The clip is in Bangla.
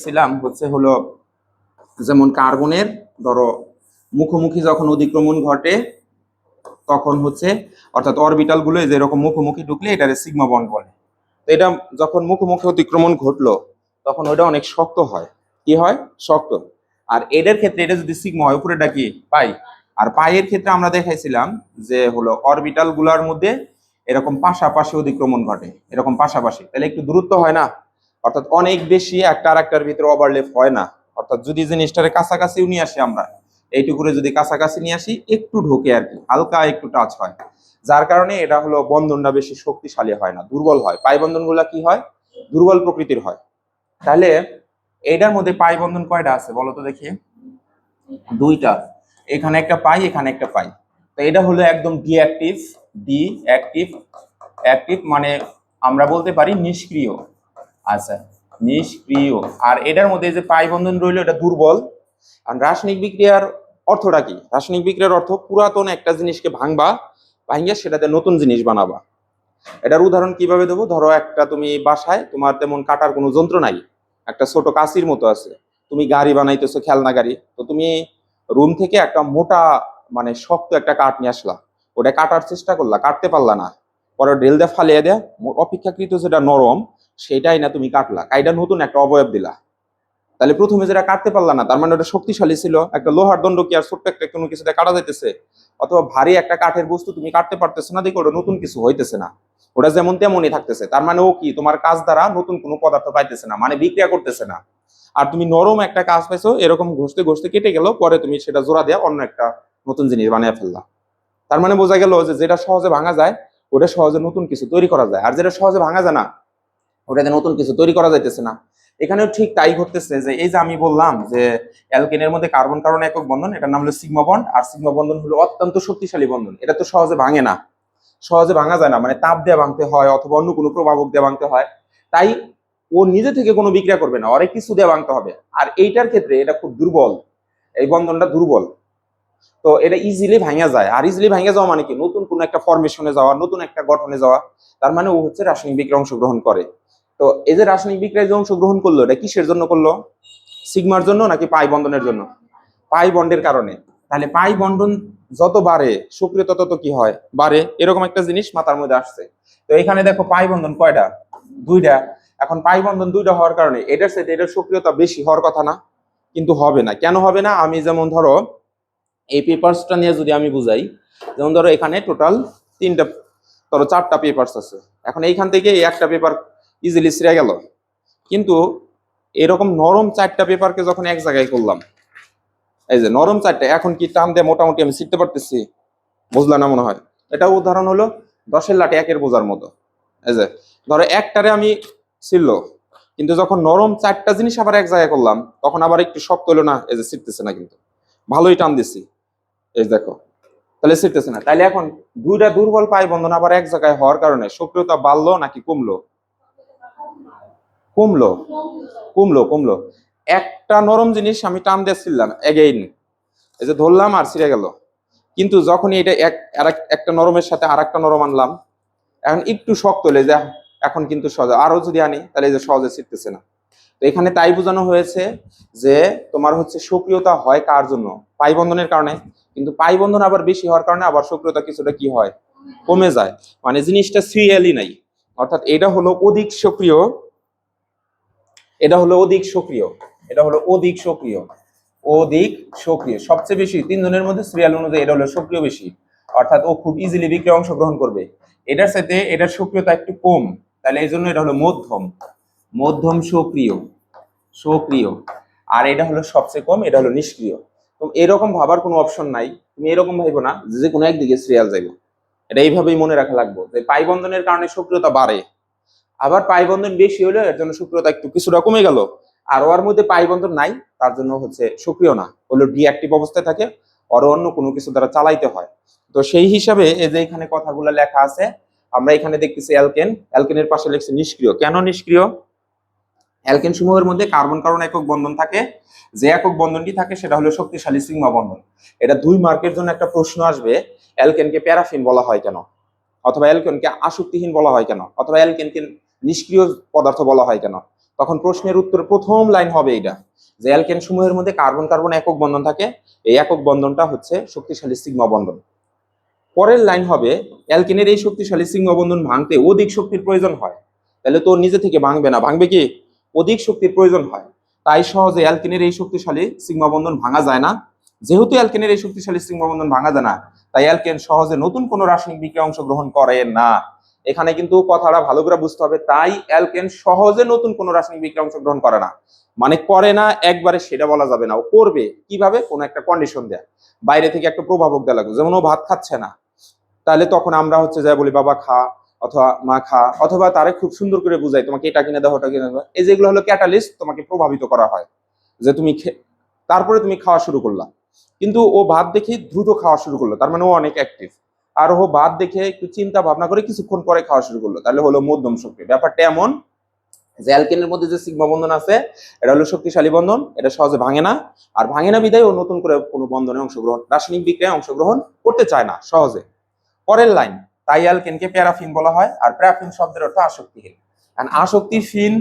ছিলাম হচ্ছে হলো যেমন কার্বনের, ধরো মুখোমুখি যখন অধিক্রমণ ঘটে, তখন হচ্ছে অর্থাৎ অরবিটালগুলো যেরকম মুখোমুখি ঢুকলে এটারে সিগমা বন্ড বলে। তো এটা যখন মুখোমুখি অতিক্রমণ ঘটলো, তখন ওটা অনেক শক্ত হয়। কি হয়? শক্ত। আর এদের ক্ষেত্রে এটা যদি সিগমা হয় উপরেটা কি? পাই। আর পায়ের ক্ষেত্রে আমরা দেখাইছিলাম যে হলো অরবিটালগুলার মধ্যে এরকম পাশাপাশি অধিক্রমণ ঘটে, এরকম পাশাপাশি। তাহলে একটু দূরত্ব হয় না? অর্থাৎ অনেক বেশি একটা আর একটার ভিতরে ওভারলেপ হয় না। অর্থাৎ যদি জিনিসটারে কাছাকাছিও নিয়ে আসি আমরা, এইটুকুরে যদি কাছাকাছি নিয়ে আসি, একটু ঢোকে আর কি, হালকা একটু টাচ হয়। যার কারণে এটা হলো বন্ধনটা বেশি শক্তিশালী হয় না, দুর্বল হয়। পাই বন্ধনগুলা কি হয়? দুর্বল প্রকৃতির হয়। তাহলে এটার মধ্যে পাই বন্ধন কয়টা আছে বলো তো দেখি? দুইটা। এখানে একটা পাই, এখানে একটা পাই। তো এটা হলো একদম ডিঅ্যাক্টিভ ডি অ্যাক্টিভ অ্যাক্টিভ মানে আমরা বলতে পারি নিষ্ক্রিয়। আচ্ছা নিষ্ক্রিয়। আর এটার মধ্যে যে পাই বন্ধন রইল, এটা দুর্বল। আর রাসায়নিক বিক্রিয়ার অর্থটা কি? রাসায়নিক বিক্রিয়ার অর্থ পুরাতন একটা জিনিসকে ভাঙবা, ভাঙিয়ে সেটাতে নতুন জিনিস বানাবা। এটার উদাহরণ কীভাবে দেবো? ধরো একটা তুমি বাসায়, তোমার তেমন কাটার কোনো যন্ত্র নাই। একটা ছোট কাঁচির মতো আছে। তুমি গাড়ি বানাইতেছো, খেলনা গাড়ি। তো তুমি রুম থেকে একটা মোটা মানে শক্ত একটা কাঠ নিয়ে আসলা। ওটা কাটার চেষ্টা করলা, কাটতে পারলা না। পরে ড্রিল দিয়ে ফালিয়ে দেয়া। অপেক্ষাকৃত যেটা নরম সেটাই না তুমি কাটলা। কাইটা নতুন একটা অবয়ব দিলা। তাহলে প্রথমে যেটা কাটতে পারলা না, তার মানে ওটা শক্তিশালী ছিল, একটা লোহার দণ্ড কি আর ছোট্ট একটা কোনো কিছুতে কাটা যাইতেছে? অথবা ভারী একটা কাঠের বস্তু তুমি কাটতে পারতেছো না, দেখো ওটা নতুন কিছু হইতেছে না। ওটা যেমন তেমনই থাকতেছে, তার মানে ও কি, তোমার কাজ দ্বারা নতুন কোনো পদার্থ পাইতেছে না মানে বিক্রিয়া করতেছে না। আর তুমি নরম একটা কাজ পাইছো, এরকম ঘষতে ঘষতে কেটে গেল, পরে তুমি সেটা জোড়া দেওয়া অন্য একটা নতুন জিনিস বানিয়ে ফেললা। তার মানে বোঝা গেল যে যেটা সহজে ভাঙা যায়, ওটা সহজে নতুন কিছু তৈরি করা যায়। আর যেটা সহজে ভাঙা যায় না ওটাতে নতুন কিছু তৈরি করা যাইতেছে না। এখানেও ঠিক তাই ঘটতেছে যে এই যে আমি বললাম যে অ্যালকেনের মধ্যে কার্বন কার্বন একক বন্ধন, এটার নাম হলো সিগমা বন্ড, আর সিগমা বন্ধন হলো অত্যন্ত শক্তিশালী বন্ধন। এটা তো সহজে ভাঙে না। সহজে ভাঙা যায় না মানে তাপ দিয়ে ভাঙতে হয় অথবা অন্য কোনো প্রভাবক দিয়ে ভাঙতে হয়। তাই ও নিজে থেকে কোনো বিক্রিয়া করবে না, অনেক কিছু দিয়ে ভাঙতে হবে। আর এইটার ক্ষেত্রে এটা খুব দুর্বল, এই বন্ধনটা দুর্বল। তো এটা ইজিলি ভাঙা যায়। আর ইজিলি ভাঙা যাওয়া মানে কি? নতুন কোনো একটা ফরমেশনে যাওয়া, নতুন একটা গঠনে যাওয়া। তার মানে ও হচ্ছে রাসায়নিক বিক্রিয়া অংশগ্রহণ করে। তো এই যে রাসায়নিক বিক্রিয়ায় যে অংশগ্রহণ করল, এটা কিসের জন্য করল? সিগমার জন্য নাকি পাই বন্ধনের জন্য? পাই বন্ডের কারণে। তাহলে পাই বন্ধন যত বাড়ে, সক্রিয়তা তত তো কি হয়? বাড়ে। এরকম একটা জিনিস মাথার মধ্যে আসছে। তো এখানে দেখো পাই বন্ধন কয়টা? দুইটা। এখন পাই বন্ধন দুইটা হওয়ার কারণে, এটার সাথে এটার সক্রিয়তা বেশি হওয়ার কথা না, কিন্তু হবে না। কেন হবে না? আমি যেমন ধরো, এই পেপারসটা নিয়ে যদি আমি বুঝাই, যেমন ধরো এখানে টোটাল তিনটা, ধরো চারটা পেপারস আছে। এখন এইখান থেকে এই একটা পেপার ইজিলি ছিঁড়ে গেল। কিন্তু এরকম নরম চারটা পেপারকে যখন এক জায়গায় করলাম, এই যে নরম চারটা, এখন কি টান দিয়ে মোটামুটি আমি শিখতে পারতেছি? বুঝলা না মনে হয়? এটা উদাহরণ হলো দশের লাটে একের বোঝার মতো। এই যে, ধরো একটারে আমি ছিল কিন্তু যখন নরম চারটা জিনিস আবার এক জায়গায় করলাম, তখন আবার একটু শক্ত হলো, না, এই যে ছিটতেছে না কিন্তু। ভালোই টান দিছি। এই দেখো, তাহলে ছিটতেছে না। তাহলে এখন দুইটা দুর্বল পাই বন্ধন আবার এক জায়গায় হওয়ার কারণে সক্রিয়তা বাড়লো নাকি কমলো? কমলো কমলো কমলো। একটা নরম জিনিস আমি টান দিয়েছিলাম এগেইন। এই যে ধরলাম আর ছিঁড়ে গেল। কিন্তু যখনই এটা এক একটা নরমের সাথে আর একটা নরম আনলাম, এখন একটু শক্ত হলে যে এখন কিন্তু সহজে। আরও যদি আনি, তাহলে এই যে সহজে ছিটতেছে না। তো এখানে তাই বোঝানো হয়েছে যে তোমার হচ্ছে সক্রিয়তা হয় কার জন্য? পাই বন্ধনের কারণে। কিন্তু পাই বন্ধন আবার বেশি হওয়ার কারণে আবার সক্রিয়তা কিছুটা কি হয়? কমে যায়। মানে জিনিসটা সিরিয়ালি নাই। অর্থাৎ এটা হলো অধিক সক্রিয় এটা হলো অধিক সক্রিয়। এটা হলো অধিক সক্রিয়। অধিক সক্রিয়। সবচেয়ে বেশি, তিনজনের মধ্যে সিরিয়াল অনুযায়ী এটা হলো সক্রিয় বেশি। অর্থাৎ ও খুব ইজিলি বিক্রিয়া অংশগ্রহণ করবে। এটার সাথে এটার সক্রিয়তা একটু কম। তাহলে এই জন্য এটা হলো মধ্যম। মধ্যম সক্রিয়। সক্রিয়। আর এটা হলো সবচেয়ে কম, এটা হলো নিষ্ক্রিয়। তো এরকম ভাবার কোনো অপশন নাই। তুমি এরকম ভাইবো না যে কোনো একদিকে সিরিয়াল যাইবো। এটা এইভাবেই মনে রাখা লাগবো যে পাই বন্ধনের কারণে সক্রিয়তা বাড়ে। আবার পাই বন্ধন বেশি হলে এর জন্য সক্রিয়তা একটু কিছুটা কমে গেল। আর ওর মধ্যে পাই বন্ধন নাই, তার জন্য হচ্ছে সক্রিয় না। হলো ডিঅ্যাক্টিভ অবস্থায় থাকে আর অন্য কোনো কিছু দ্বারা চালাইতে হয়। তো সেই হিসাবে এই যে এখানে কথাগুলো লেখা আছে, আমরা এখানে দেখতেছি অ্যালকেন। অ্যালকেনের পাশে লিখছি নিষ্ক্রিয়। কেন নিষ্ক্রিয়? অ্যালকেন সমূহের মধ্যে কার্বন কার্বন একক বন্ধন থাকে। যে একক বন্ধনটি থাকে, সেটা হলো শক্তিশালী সিগমা বন্ধন। এটা দুই মার্কের জন্য একটা প্রশ্ন আসবে, অ্যালকেনকে প্যারাফিন বলা হয় কেন? অথবা অ্যালকেনকে আসক্তিহীন বলা হয় কেন? অথবা অ্যালকেনকে নিষ্ক্রিয় পদার্থ বলা হয় কেন? তখন প্রশ্নের উত্তর প্রথম লাইন হবে এটা যে অ্যালকেন সমূহের মধ্যে কার্বন কার্বন একক বন্ধন থাকে। এই একক বন্ধনটা হচ্ছে শক্তিশালী সিগমা বন্ধন। পরের লাইন হবে অ্যালকেনের এই শক্তিশালী সিগমা বন্ধন ভাঙতে অধিক শক্তির প্রয়োজন হয়। তাহলে তো নিজে থেকে ভাঙবে না, ভাঙবে কি? অধিক শক্তির প্রয়োজন হয়। তাই সহজে অ্যালকেনের এই শক্তিশালী সিগমা বন্ধন ভাঙা যায় না। যেহেতু অ্যালকেনের এই শক্তিশালী সিগমা বন্ধন ভাঙা যায় না, তাই অ্যালকেন সহজে নতুন কোনো রাসায়নিক বিক্রিয়া অংশগ্রহণ করে না। এখানে কিন্তু কথাটা ভালো করে বুঝতে হবে, তাই অ্যালকেন সহজে নতুন কোনো রাসায়নিক বিক্রিয়া অংশগ্রহণ করে না। মানে করে না, একবারে সেটা বলা যাবে না। ও করবে, কীভাবে? কোনো একটা কন্ডিশন দেয়া। বাইরে থেকে একটা প্রভাবক দেওয়া লাগবে। যেমন ও ভাত খাচ্ছে না, তাহলে তখন আমরা হচ্ছে যাই বলি, বাবা, খা, অথবা, মা, খা, অথবা তারে খুব সুন্দর করে বুঝাই, তোমাকে এটা কিনে দাও, ওটা কিনে দাও। এই যেগুলো হলো ক্যাটালিস্ট তোমাকে প্রভাবিত করা হয়। যে তুমি তারপরে তুমি খাওয়া শুরু করলা। কিন্তু ও ভাত দেখে দ্রুত খাওয়া শুরু করল। তার মানে ও অনেক অ্যাক্টিভ আর ও ভাত দেখে একটু চিন্তা ভাবনা করে কিছুক্ষণ পরে খাওয়া শুরু করল। তাহলে হলো মধ্যম শক্তি। ব্যাপারটা এমন যে অ্যালকেনের মধ্যে যে সিগমা বন্ধন আছে, এটা হলো শক্তিশালী বন্ধন, এটা সহজে ভাঙে না। আর ভাঙে না বিদায় ও নতুন করে কোনো বন্ধনে অংশগ্রহণ, রাসায়নিক বিক্রিয়ায় অংশগ্রহণ করতে চায় না, সহজে। পরের লাইন, তাই অ্যালকেনকে প্যারাফিন বলা হয়, আর প্যারাফিন শব্দের অর্থ আসক্তিহীন। আসক্তিহীন